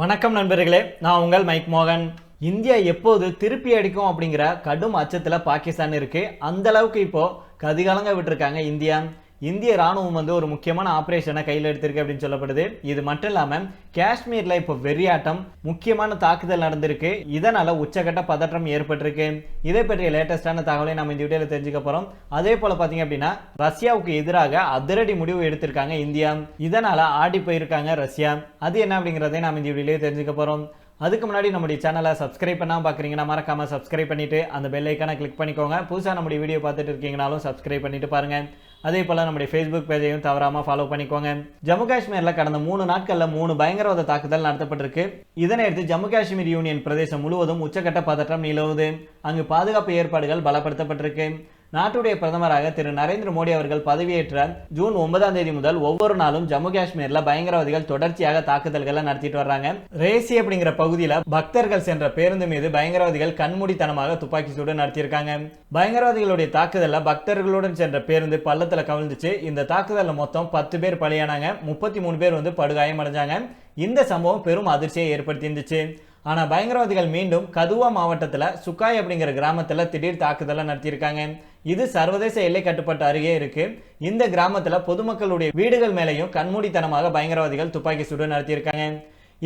வணக்கம் நண்பர்களே நான் உங்கள் மைக் மோகன். இந்தியா எப்போது திருப்பி அடிக்கும் அப்படிங்கிற கடும் அச்சத்தில் பாகிஸ்தான் இருக்கு அந்த அளவுக்கு இப்போ கதிகலங்க விட்டுருக்காங்க இந்தியா. இந்திய ராணுவம் வந்து ஒரு முக்கியமான ஆபரேஷனை கையில் எடுத்திருக்கு அப்படின்னு சொல்லப்படுது. இது மட்டும் இல்லாமல் காஷ்மீர்ல இப்போ வெறியாட்டம் முக்கியமான தாக்குதல் நடந்திருக்கு. இதனால உச்சகட்ட பதற்றம் ஏற்பட்டிருக்கு. இதை பற்றிய லேட்டஸ்டான தகவலை நம்ம இந்த வீடியோல தெரிஞ்சுக்க போறோம். அதே போல பாத்தீங்க அப்படின்னா ரஷ்யாவுக்கு எதிராக அதிரடி முடிவு எடுத்திருக்காங்க இந்தியா. இதனால ஆடி போயிருக்காங்க ரஷ்யா. அது என்ன அப்படிங்கறதை நாம இந்த வீடியோலயே தெரிஞ்சுக்க போறோம். அதுக்கு முன்னாடி நம்முடைய சேனலை சப்ஸ்கிரைப் பண்ணாம பார்க்குறீங்கன்னா மறக்காமல் சப்ஸ்கிரைப் பண்ணிட்டு அந்த பெல் ஐக்கானை கிளிக் பண்ணிக்கோங்க. புதுசாக நம்முடைய வீடியோ பார்த்துட்டு இருக்கீங்கனாலும் சப்ஸ்கிரைப் பண்ணிட்டு பாருங்கள் அதே போல் நம்முடைய ஃபேஸ்புக் பேஜையும் தவறாமல் ஃபாலோ பண்ணிக்கோங்க. ஜம்மு காஷ்மீரில் கடந்த மூணு நாட்களில் மூணு பயங்கரவாத தாக்குதல் நடத்தப்பட்டிருக்கு. இதனையடுத்து ஜம்மு காஷ்மீர் யூனியன் பிரதேசம் முழுவதும் உச்சக்கட்ட பதற்றம் நிலவுது. அங்கு பாதுகாப்பு ஏற்பாடுகள் பலப்படுத்தப்பட்டிருக்கு. நாட்டுடைய பிரதமராக திரு நரேந்திர மோடி அவர்கள் பதவியேற்ற ஜூன் ஒன்பதாம் தேதி முதல் ஒவ்வொரு நாளும் ஜம்மு காஷ்மீர்ல பயங்கரவாதிகள் தொடர்ச்சியாக தாக்குதல்களை நடத்திட்டு வர்றாங்க. ரேசி அப்படிங்கிற பகுதியில பக்தர்கள் சென்ற பேருந்து மீது பயங்கரவாதிகள் கண்மூடித்தனமாக துப்பாக்கி சூடு நடத்தியிருக்காங்க. பயங்கரவாதிகளுடைய தாக்குதல்ல பக்தர்களுடன் சென்ற பேருந்து பள்ளத்துல கவிழ்ந்துச்சு. இந்த தாக்குதல்ல மொத்தம் பத்து பேர் பலியானாங்க. முப்பத்தி மூணு பேர் வந்து படுகாயம் அடைஞ்சாங்க இந்த சம்பவம் பெரும் அதிர்ச்சியை ஏற்படுத்தி இருந்துச்சு ஆனால் பயங்கரவாதிகள் மீண்டும் கதுவா மாவட்டத்தில் சுக்காய் அப்படிங்கிற கிராமத்தில் திடீர் தாக்குதலை நடத்தியிருக்காங்க. இது சர்வதேச எல்லை கட்டுப்பாட்டு அருகே இருக்கு. இந்த கிராமத்தில் பொதுமக்களுடைய வீடுகள் மேலேயும் கண்மூடித்தனமாக பயங்கரவாதிகள் துப்பாக்கி சூடு நடத்தியிருக்காங்க.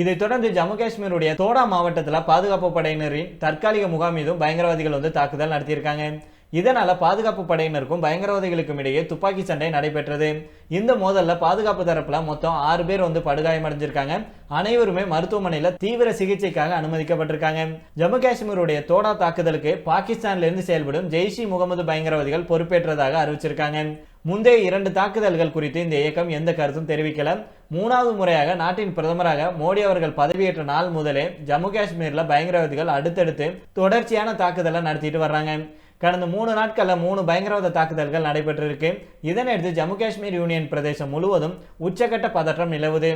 இதைத் தொடர்ந்து ஜம்மு காஷ்மீருடைய தோடா மாவட்டத்தில் பாதுகாப்பு படையினரின் தற்காலிக முகாம் மீதும் பயங்கரவாதிகள் வந்து தாக்குதல் நடத்தியிருக்காங்க. இதனால பாதுகாப்பு படையினருக்கும் பயங்கரவாதிகளுக்கும் இடையே துப்பாக்கி சண்டை நடைபெற்றது. இந்த மோதல்ல பாதுகாப்பு தரப்புல மொத்தம் ஆறு பேர் வந்து படுகாயமடைஞ்சிருக்காங்க. அனைவருமே மருத்துவமனையில தீவிர சிகிச்சைக்காக அனுமதிக்கப்பட்டிருக்காங்க. ஜம்மு காஷ்மீருடைய தோடா தாக்குதலுக்கு பாகிஸ்தான்லேருந்து செயல்படும் ஜெய்ஷி முகமது பயங்கரவாதிகள் பொறுப்பேற்றதாக அறிவிச்சிருக்காங்க. முந்தைய இரண்டு தாக்குதல்கள் குறித்து இந்த இயக்கம் எந்த கருத்தும் தெரிவிக்கல. மூணாவது முறையாக நாட்டின் பிரதமராக மோடி அவர்கள் பதவியேற்ற நாள் முதலே ஜம்மு காஷ்மீர்ல பயங்கரவாதிகள் அடுத்தடுத்து தொடர்ச்சியான தாக்குதலை நடத்திட்டு வர்றாங்க. கடந்த மூணு நாட்களில் மூணு பயங்கரவாத தாக்குதல்கள் நடைபெற்றிருக்கு. இதனையடுத்து ஜம்மு காஷ்மீர் யூனியன் பிரதேசம் முழுவதும் உச்சகட்ட பதற்றம் நிலவுது.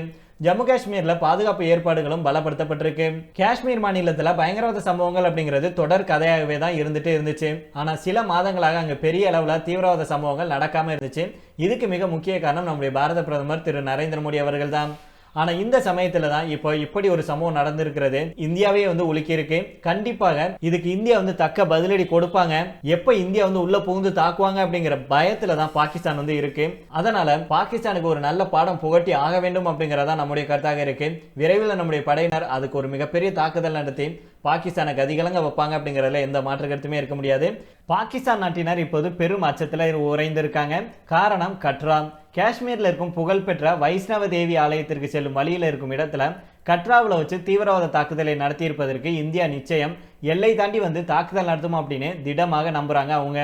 ஜம்மு காஷ்மீரில் பாதுகாப்பு ஏற்பாடுகளும் பலப்படுத்தப்பட்டிருக்கு. காஷ்மீர் மாநிலத்தில் பயங்கரவாத சம்பவங்கள் அப்படிங்கிறது தொடர் கதையாகவே தான் இருந்துட்டு இருந்துச்சு. ஆனால் சில மாதங்களாக அங்கே பெரிய அளவில் தீவிரவாத சம்பவங்கள் நடக்காமல் இருந்துச்சு. இதுக்கு மிக முக்கிய காரணம் நம்முடைய பாரத பிரதமர் திரு நரேந்திர மோடி அவர்கள் தான் ஆனா இந்த சமயத்துல தான் இப்போ இப்படி ஒரு சம்பவம் நடந்திருக்கிறது. இந்தியாவே வந்து உலுக்கியிருக்கு. கண்டிப்பாக இதுக்கு இந்தியா வந்து தக்க பதிலடி கொடுப்பாங்க. எப்ப இந்தியா வந்து உள்ள புகுந்து தாக்குவாங்க அப்படிங்கிற பயத்துல தான் பாகிஸ்தான் வந்து இருக்கு. அதனால பாகிஸ்தானுக்கு ஒரு நல்ல பாடம் புகட்டி ஆக வேண்டும் அப்படிங்கறதா நம்முடைய கருத்தாக இருக்கு. விரைவில் நம்முடைய படையினர் அதுக்கு ஒரு மிகப்பெரிய தாக்குதல் நடத்தி பாகிஸ்தானுக்கு அதிகலங்க வைப்பாங்க அப்படிங்கறதுல எந்த மாற்று கருத்துமே இருக்க முடியாது. பாகிஸ்தான் நாட்டினர் இப்போது பெரும் அச்சத்தில் உறைந்திருக்காங்க. காரணம் கட்ரா. காஷ்மீரில் இருக்கும் புகழ்பெற்ற வைஷ்ணவ தேவி ஆலயத்திற்கு செல்லும் வழியில் இருக்கும் இடத்துல கட்ராவில் வச்சு தீவிரவாத தாக்குதலை நடத்தியிருப்பதற்கு இந்தியா நிச்சயம் எல்லை தாண்டி வந்து தாக்குதல் நடத்தும் அப்படின்னு திடமாக நம்புகிறாங்க அவங்க.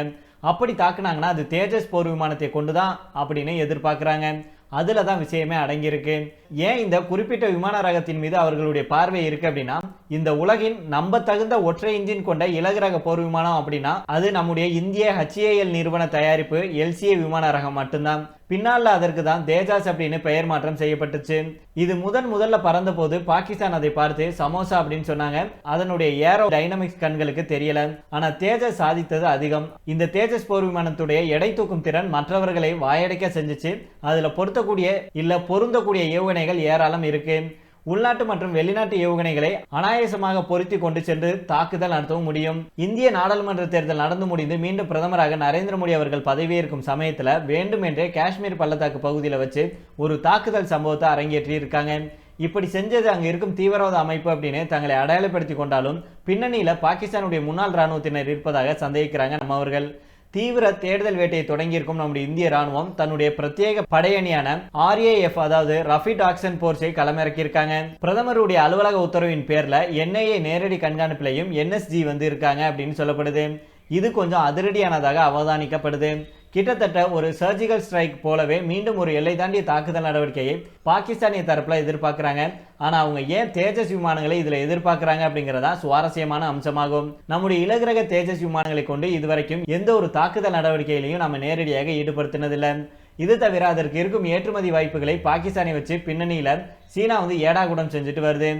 அப்படி தாக்குனாங்கன்னா அது தேஜஸ் போர் விமானத்தை கொண்டு தான் அப்படின்னு எதிர்பார்க்குறாங்க. அதில் தான் விஷயமே அடங்கியிருக்கு. ஏன் இந்த குறிப்பிட்ட விமான ரகத்தின் மீது அவர்களுடைய பார்வை இருக்குது அப்படின்னா இந்த உலகின் நம்ப தகுந்த ஒற்றை இன்ஜின் கொண்ட இலகு ரக போர் விமானம் அப்படின்னா அது நம்முடைய இந்திய ஹச்ஏஎல் நிறுவன தயாரிப்பு எல்சிஏ விமான ரகம் மட்டும்தான். பின்னால அதற்கு தான் தேஜாஸ் அப்படின்னு பெயர் மாற்றம் செய்யப்பட்டுச்சு. இது முதன் முதல்ல பறந்த போது பாகிஸ்தான் அதை பார்த்து சமோசா அப்படின்னு சொன்னாங்க. அதனுடைய ஏரோ டைனமிக்ஸ் கண்களுக்கு தெரியல. ஆனா தேஜஸ் சாதித்தது அதிகம். இந்த தேஜஸ் போர் விமானத்துடைய எடை தூக்கும் திறன் மற்றவர்களை வாயடைக்க செஞ்சுச்சு. அதுல பொருத்தக்கூடிய இல்ல பொருந்தக்கூடிய ஏவுகணைகள் ஏராளம் இருக்கு. உள்நாட்டு மற்றும் வெளிநாட்டு ஏவுகணைகளை அனாயசமாக பொருத்தி கொண்டு சென்று தாக்குதல் நடத்தவும் முடியும். இந்திய நாடாளுமன்ற தேர்தல் நடந்து முடிந்து மீண்டும் பிரதமராக நரேந்திர மோடி அவர்கள் பதவியேற்கும் சமயத்தில் வேண்டுமென்றே காஷ்மீர் பள்ளத்தாக்கு பகுதியில் வச்சு ஒரு தாக்குதல் சம்பவத்தை அரங்கேற்றி இருக்காங்க இப்படி செஞ்சது அங்கே இருக்கும் தீவிரவாத அமைப்பு அப்படின்னு தங்களை அடையாளப்படுத்தி கொண்டாலும் பின்னணியில் பாகிஸ்தானுடைய முன்னாள் ராணுவத்தினர் இருப்பதாக சந்தேகிக்கிறாங்க நம்ம அவர்கள். தீவிர தேடுதல் வேட்டையை தொடங்கியிருக்கும் நம்முடைய இந்திய ராணுவம் தன்னுடைய பிரத்யேக படையணியான ஆர்ஏஎஃப் அதாவது ரஃபிட் ஆக்சன் போர்ஸை களமிறக்கியிருக்காங்க. பிரதமருடைய அலுவலக உத்தரவின் பேர்ல என்ஐஏ நேரடி கண்காணிப்பிலையும் என்எஸ்ஜி வந்து இருக்காங்க அப்படின்னு சொல்லப்படுது. இது கொஞ்சம் அதிரடியானதாக அவதானிக்கப்படுது. கிட்டத்தட்ட ஒரு சர்ஜிக்கல் ஸ்ட்ரைக் போலவே மீண்டும் ஒரு எல்லை தாண்டிய தாக்குதல் நடவடிக்கையை பாகிஸ்தானிய தரப்பில் எதிர்பார்க்குறாங்க. ஆனால் அவங்க ஏன் தேஜஸ் விமானங்களை இதில் எதிர்பார்க்குறாங்க அப்படிங்கிறதா சுவாரஸ்யமான அம்சமாகும். நம்முடைய இலகுரக தேஜஸ் விமானங்களை கொண்டு இதுவரைக்கும் எந்த ஒரு தாக்குதல் நடவடிக்கையிலையும் நம்ம நேரடியாக ஈடுபடுத்தினதில்லை. இது தவிர அதற்கு இருக்கும் ஏற்றுமதி வாய்ப்புகளை பாகிஸ்தானை வச்சு பின்னணியில் சீனா வந்து ஏடாகுடம் செஞ்சுட்டு வருது.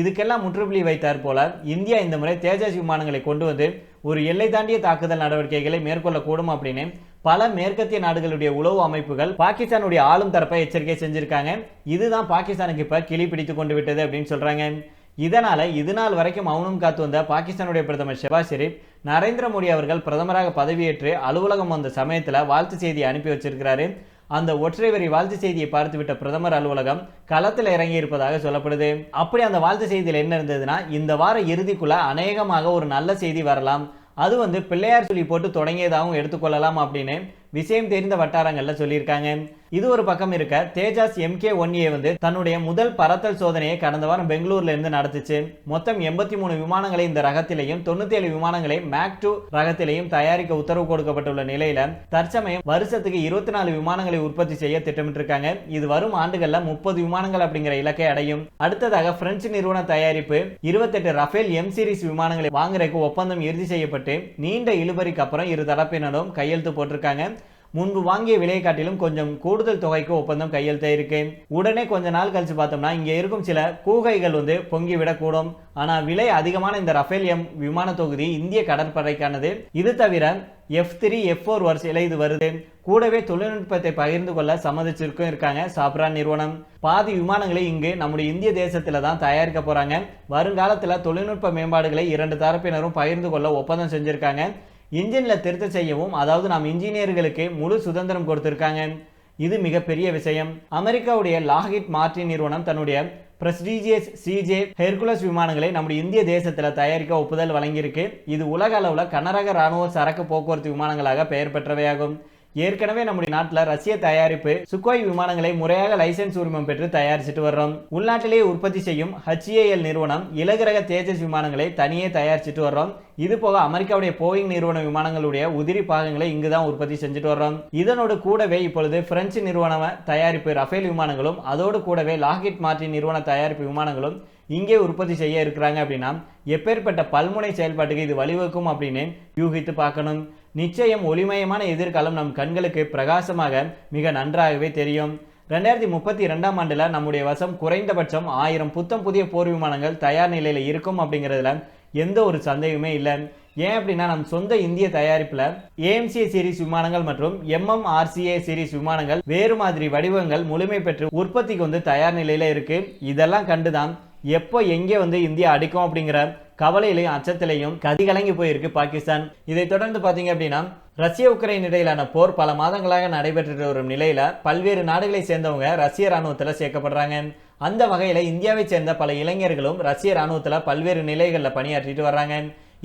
இதுக்கெல்லாம் முற்றுப்புள்ளி வைத்தார் போல இந்தியா இந்த முறை தேஜஸ் விமானங்களை கொண்டு வந்து ஒரு எல்லை தாண்டிய தாக்குதல் நடவடிக்கைகளை மேற்கொள்ளக்கூடும் அப்படின்னு பல மேற்கத்திய நாடுகளுடைய உளவு அமைப்புகள் பாகிஸ்தானுடைய ஆளும் தரப்பை எச்சரிக்கை செஞ்சிருக்காங்க. இதுதான் பாகிஸ்தானுக்கு இப்ப கிளி பிடித்து கொண்டு விட்டது அப்படின்னு சொல்றாங்க. இதனால இது நாள் வரைக்கும் மௌனம் காத்து வந்த பாகிஸ்தானுடைய பிரதமர் ஷெபாஸ் ஷெரீப் நரேந்திர மோடி அவர்கள் பிரதமராக பதவியேற்று அலுவலகம் வந்த சமயத்தில் வாழ்த்து செய்தியை அனுப்பி வச்சிருக்கிறாரு. அந்த ஒற்றை வரி வாழ்த்து செய்தியை பார்த்துவிட்ட பிரதமர் அலுவலகம் களத்தில் இறங்கி இருப்பதாக சொல்லப்படுது. அப்படி அந்த வாழ்த்து செய்தியில் என்ன இருந்ததுன்னா இந்த வார இறுதிக்குள்ள அநேகமாக ஒரு நல்ல செய்தி வரலாம். அது வந்து பிள்ளையார் சொல்லி போட்டு தொடங்கியதாகவும் எடுத்துக்கொள்ளலாம் அப்படின்னு விஷயம் தெரிந்த வட்டாரங்கள்ல சொல்லியிருக்காங்க. இது ஒரு பக்கம் இருக்க தேஜாஸ் எம்கே ஒன் ஏ வந்து தன்னுடைய முதல் பறத்தல் சோதனையை கடந்த வாரம் பெங்களூர்ல இருந்து நடத்துச்சு. மொத்தம் எண்பத்தி மூணு விமானங்களை இந்த ரகத்திலையும் தொண்ணூத்தி ஏழு விமானங்களை மேக் டூ ரகத்திலையும் தயாரிக்க உத்தரவு கொடுக்கப்பட்டுள்ள நிலையில தற்சமயம் வருஷத்துக்கு இருபத்தி நாலு விமானங்களை உற்பத்தி செய்ய திட்டமிட்டிருக்காங்க. இது வரும் ஆண்டுகள்ல முப்பது விமானங்கள் அப்படிங்கிற இலக்கை அடையும். அடுத்ததாக பிரெஞ்சு நிறுவன தயாரிப்பு இருபத்தெட்டு ரஃபேல் எம் சீரிஸ் விமானங்களை வாங்குறதுக்கு ஒப்பந்தம் இறுதி செய்யப்பட்டு நீண்ட இழுபறிக்கு அப்புறம் இரு தரப்பினரும் கையெழுத்து போட்டிருக்காங்க. முன்பு வாங்கிய விலையை காட்டிலும் கொஞ்சம் கூடுதல் தொகைக்கு ஒப்பந்தம் கையெழுத்தாயிருக்கு உடனே கொஞ்ச நாள் கழிச்சு பார்த்தோம்னா இங்கே இருக்கும் சில கூகைகள் வந்து பொங்கி விடக்கூடும் ஆனால் விலை அதிகமான இந்த ரஃபேல் எம் விமான தொகுதி இந்திய கடற்படைக்கானது. இது தவிர எஃப் த்ரீ எஃப் ஃபோர் வரிசையில் இது வருது. கூடவே தொழில்நுட்பத்தை பகிர்ந்து கொள்ள சம்மதிச்சிருக்கும் இருக்காங்க சாப்ரான் நிறுவனம். பாதி விமானங்களை இங்கு நம்முடைய இந்திய தேசத்தில் தான் தயாரிக்க போகிறாங்க வருங்காலத்தில் தொழில்நுட்ப மேம்பாடுகளை இரண்டு தரப்பினரும் பகிர்ந்து கொள்ள ஒப்பந்தம் செஞ்சுருக்காங்க. இன்ஜினில் திருத்தம் செய்யவும் அதாவது நாம் இன்ஜினியர்களுக்கு முழு சுதந்திரம் கொடுத்துருக்காங்க. இது மிகப்பெரிய விஷயம். அமெரிக்காவுடைய லாகிட் மார்டின் நிறுவனம் தன்னுடைய பிரஸ்டீஜியஸ் சிஜே ஹெர்குலஸ் விமானங்களை நம்முடைய இந்திய தேசத்தில் தயாரிக்க ஒப்புதல் வழங்கியிருக்கு. இது உலக அளவில் கனரக ராணுவ சரக்கு போக்குவரத்து விமானங்களாக பெயர் பெற்றவையாகும். ஏற்கனவே நம்முடைய நாட்டில் ரஷ்ய தயாரிப்பு சுக்கோய் விமானங்களை முறையாக லைசென்ஸ் உரிமம் பெற்று தயாரிச்சிட்டு வர்றோம். உள்நாட்டிலேயே உற்பத்தி செய்யும் ஹச்ஏஎல் நிறுவனம் இலகுரக தேஜஸ் விமானங்களை தனியே தயாரிச்சுட்டு வர்றோம். இது போக அமெரிக்காவுடைய போயிங் நிறுவன விமானங்களுடைய உதிரி பாகங்களை இங்கு தான் உற்பத்தி செஞ்சுட்டு வர்றோம். இதனோடு கூடவே இப்பொழுது பிரெஞ்சு நிறுவன தயாரிப்பு ரஃபேல் விமானங்களும் அதோடு கூடவே லாகிட் மார்டின் நிறுவன தயாரிப்பு விமானங்களும் இங்கே உற்பத்தி செய்ய இருக்கிறாங்க அப்படின்னா எப்பேற்பட்ட பல்முனை செயல்பாட்டுக்கு இது வழிவகுக்கும் அப்படின்னு யூகித்து பார்க்கணும். நிச்சயம் ஒளிமயமான எதிர்காலம் நம் கண்களுக்கு பிரகாசமாக மிக நன்றாகவே தெரியும். ரெண்டாயிரத்தி முப்பத்தி ரெண்டாம் ஆண்டில் நம்முடைய வசம் குறைந்தபட்சம் ஆயிரம் புத்தம் புதிய போர் விமானங்கள் தயார் நிலையில் இருக்கும் அப்படிங்கிறதுல எந்த ஒரு சந்தேகமே இல்லை. ஏன் அப்படின்னா நம் சொந்த இந்திய தயாரிப்பில் ஏஎம்சிஏ சீரிஸ் விமானங்கள் மற்றும் எம்எம்ஆர்சிஏ சீரிஸ் விமானங்கள் வேறு மாதிரி வடிவங்கள் முழுமை பெற்று உற்பத்திக்கு வந்து தயார் நிலையில் இருக்கு. இதெல்லாம் கண்டுதான் எப்போ எங்கே வந்து இந்தியா அடிக்கும் அப்படிங்கிற கவலையிலையும் அச்சத்திலையும் கதிகலங்கி போயிருக்கு பாகிஸ்தான். இதை தொடர்ந்து பார்த்தீங்க அப்படின்னா ரஷ்ய உக்ரைன் இடையிலான போர் பல மாதங்களாக நடைபெற்று வரும் நிலையில பல்வேறு நாடுகளை சேர்ந்தவங்க ரஷ்ய ராணுவத்தில் சேர்க்கப்படுறாங்க. அந்த வகையில் இந்தியாவை சேர்ந்த பல இளைஞர்களும் ரஷ்ய ராணுவத்தில் பல்வேறு நிலைகளில் பணியாற்றிட்டு வர்றாங்க.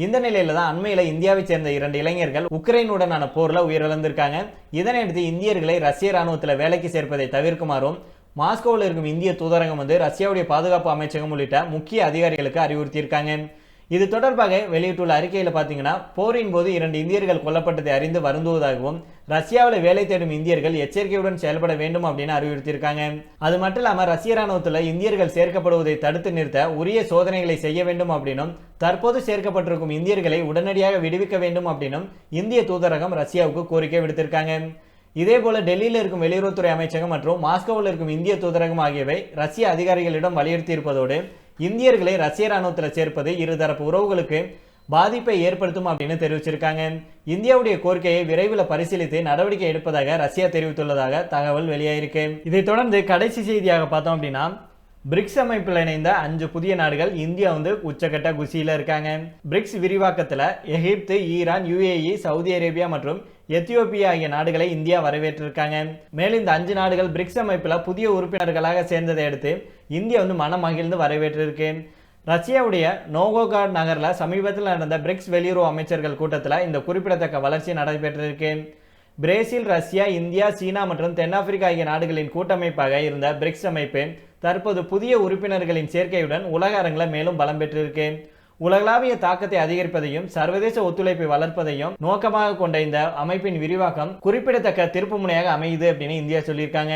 இந்த நிலையில தான் அண்மையில இந்தியாவை சேர்ந்த இரண்டு இளைஞர்கள் உக்ரைனுடனான போர்ல உயிரிழந்திருக்காங்க. இதனையடுத்து இந்தியர்களை ரஷ்ய ராணுவத்தில் வேலைக்கு சேர்ப்பதை தவிர்க்குமாறும் மாஸ்கோவில் இருக்கும் இந்திய தூதரகம் வந்து ரஷ்யாவுடைய பாதுகாப்பு அமைச்சகம் உள்ளிட்ட முக்கிய அதிகாரிகளுக்கு அறிவுறுத்தியிருக்காங்க. இது தொடர்பாக வெளியிட்டுள்ள அறிக்கையில் பார்த்தீங்கன்னா போரின் போது இரண்டு இந்தியர்கள் கொல்லப்பட்டதை அறிந்து வருந்துவதாகவும் ரஷ்யாவில் வேலை தேடும் இந்தியர்கள் எச்சரிக்கையுடன் செயல்பட வேண்டும் அப்படின்னு அறிவுறுத்தியிருக்காங்க. அது மட்டும் இல்லாமல் ரஷ்ய ராணுவத்தில் இந்தியர்கள் சேர்க்கப்படுவதை தடுத்து நிறுத்த உரிய சோதனைகளை செய்ய வேண்டும் அப்படின்னும் தற்போது சேர்க்கப்பட்டிருக்கும் இந்தியர்களை உடனடியாக விடுவிக்க வேண்டும் அப்படின்னும் இந்திய தூதரகம் ரஷ்யாவுக்கு கோரிக்கை விடுத்திருக்காங்க. இதே போல டெல்லியில் இருக்கும் வெளியுறவுத்துறை அமைச்சகம் மற்றும் மாஸ்கோவில் இருக்கும் இந்திய தூதரகம் ஆகியவை ரஷ்ய அதிகாரிகளிடம் வலியுறுத்தி இருப்பதோடு இந்தியர்களை ரஷ்ய ராணுவத்தில் சேர்ப்பது இருதரப்பு உறவுகளுக்கு பாதிப்பை ஏற்படுத்தும் அப்படின்னு தெரிவிச்சிருக்காங்க. இந்தியாவுடைய கோரிக்கையை விரைவில் பரிசீலித்து நடவடிக்கை எடுப்பதாக ரஷ்யா தெரிவித்துள்ளதாக தகவல் வெளியாயிருக்கு. இதைத் தொடர்ந்து கடைசி செய்தியாக பார்த்தோம் அப்படின்னா பிரிக்ஸ் அமைப்பில் இணைந்த அஞ்சு புதிய நாடுகள் இந்தியா வந்து உச்சக்கட்ட குசியில் இருக்காங்க. பிரிக்ஸ் விரிவாக்கத்தில் எகிப்து ஈரான் யுஏஇ சவுதி அரேபியா மற்றும் எத்தியோப்பியா ஆகிய நாடுகளை இந்தியா வரவேற்றிருக்காங்க. மேலும் இந்த அஞ்சு நாடுகள் பிரிக்ஸ் அமைப்பில் புதிய உறுப்பினர்களாக சேர்ந்ததை அடுத்து இந்தியா வந்து மனம் மகிழ்ந்து வரவேற்றிருக்கு. ரஷ்யாவுடைய நோகோகார்ட் நகரில் சமீபத்தில் நடந்த பிரிக்ஸ் வெளியுறவு அமைச்சர்கள் கூட்டத்தில் இந்த குறிப்பிடத்தக்க வளர்ச்சி நடைபெற்றிருக்கு. பிரேசில் ரஷ்யா இந்தியா சீனா மற்றும் தென்னாப்பிரிக்கா ஆகிய நாடுகளின் கூட்டமைப்பாக இருந்த பிரிக்ஸ் அமைப்பு தற்போது புதிய உறுப்பினர்களின் சேர்க்கையுடன் உலக அரங்கில் மேலும் பலம் பெற்றிருக்கு. உலகளாவிய தாக்கத்தை அதிகரிப்பதையும் சர்வதேச ஒத்துழைப்பை வளர்ப்பதையும் நோக்கமாக கொண்ட இந்த அமைப்பின் விரிவாக்கம் குறிப்பிடத்தக்க திருப்புமுனையாக அமையுது அப்படின்னு இந்தியா சொல்லியிருக்காங்க.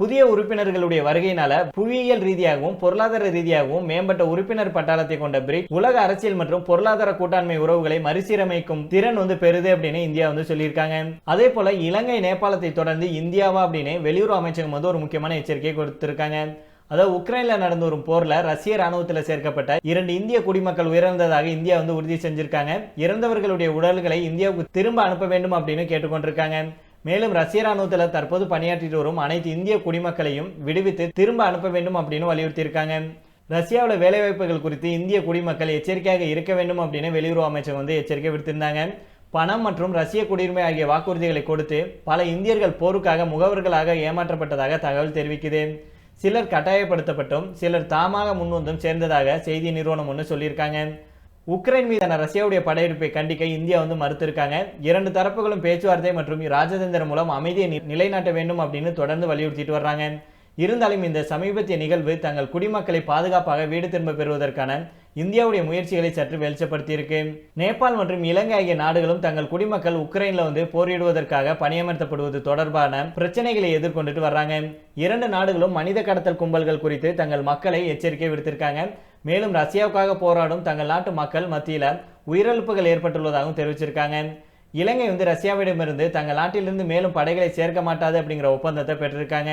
புதிய உறுப்பினர்களுடைய வருகையினால புவியியல் ரீதியாகவும் பொருளாதார ரீதியாகவும் மேம்பட்ட உறுப்பினர் பட்டாளத்தை கொண்ட பிரிக் உலக அரசியல் மற்றும் பொருளாதார கூட்டாண்மை உறவுகளை மறுசீரமைக்கும் திறன் வந்து பெறுது அப்படின்னு இந்தியா வந்து சொல்லியிருக்காங்க. அதே போல இலங்கை நேபாளத்தை தொடர்ந்து இந்தியாவா அப்படின்னு வெளியுறவு அமைச்சகம் வந்து ஒரு முக்கியமான எச்சரிக்கை கொடுத்திருக்காங்க. அதாவது உக்ரைனில் நடந்த ஒரு போரில் ரஷ்ய ராணுவத்தில் சேர்க்கப்பட்ட இரண்டு இந்திய குடிமக்கள் உயிரிழந்ததாக இந்தியா வந்து உறுதி செஞ்சிருக்காங்க. இறந்தவர்களுடைய உடல்களை இந்தியாவுக்கு திரும்ப அனுப்ப வேண்டும் அப்படின்னு கேட்டுக்கொண்டிருக்காங்க. மேலும் ரஷ்ய ராணுவத்தில் தற்போது பணியாற்றிட்டு வரும் அனைத்து இந்திய குடிமக்களையும் விடுவித்து திரும்ப அனுப்ப வேண்டும் அப்படின்னு வலியுறுத்தியிருக்காங்க. ரஷ்யாவில் வேலைவாய்ப்புகள் குறித்து இந்திய குடிமக்கள் எச்சரிக்கையாக இருக்க வேண்டும் அப்படின்னு வெளியுறவு அமைச்சர் வந்து எச்சரிக்கை விடுத்திருந்தாங்க. பணம் மற்றும் ரஷ்ய குடியுரிமை ஆகிய வாக்குறுதிகளை கொடுத்து பல இந்தியர்கள் போருக்காக முகவர்களாக ஏமாற்றப்பட்டதாக தகவல் தெரிவிக்குது. சிலர் கட்டாயப்படுத்தப்பட்டும் சிலர் தாமாக முன்வந்தும் சேர்ந்ததாக செய்தி நிறுவனம் ஒன்று சொல்லியிருக்காங்க. உக்ரைன் மீதான ரஷ்யாவுடைய படையெடுப்பை கண்டிக்க இந்தியா வந்து மறுத்திருக்காங்க. இரண்டு தரப்புகளும் பேச்சுவார்த்தை மற்றும் ராஜதந்திரம் மூலம் அமைதியை நி- நிலைநாட்ட வேண்டும் அப்படின்னு தொடர்ந்து வலியுறுத்திட்டு வர்றாங்க. இருந்தாலும் இந்த சமீபத்திய நிகழ்வு தங்கள் குடிமக்களை பாதுகாப்பாக வீடு திரும்ப பெறுவதற்கான இந்தியாவுடைய முயற்சிகளை சற்று வெளிச்சப்படுத்தியிருக்கு. நேபாள் மற்றும் இலங்கை ஆகிய நாடுகளும் தங்கள் குடிமக்கள் உக்ரைன்ல வந்து போரிடுவதற்காக பணியமர்த்தப்படுவது தொடர்பான பிரச்சனைகளை எதிர்கொண்டுட்டு வர்றாங்க. இரண்டு நாடுகளும் மனித கடத்தல் கும்பல்கள் குறித்து தங்கள் மக்களை எச்சரிக்கை விடுத்திருக்காங்க. மேலும் ரஷ்யாவுக்காக போராடும் தங்கள் நாட்டு மக்கள் மத்தியில உயிரிழப்புகள் ஏற்பட்டுள்ளதாகவும் தெரிவிச்சிருக்காங்க. இலங்கை வந்து ரஷ்யாவிடமிருந்து தங்கள் நாட்டிலிருந்து மேலும் படைகளை சேர்க்க மாட்டாது அப்படிங்கிற ஒப்பந்தத்தை பெற்றிருக்காங்க.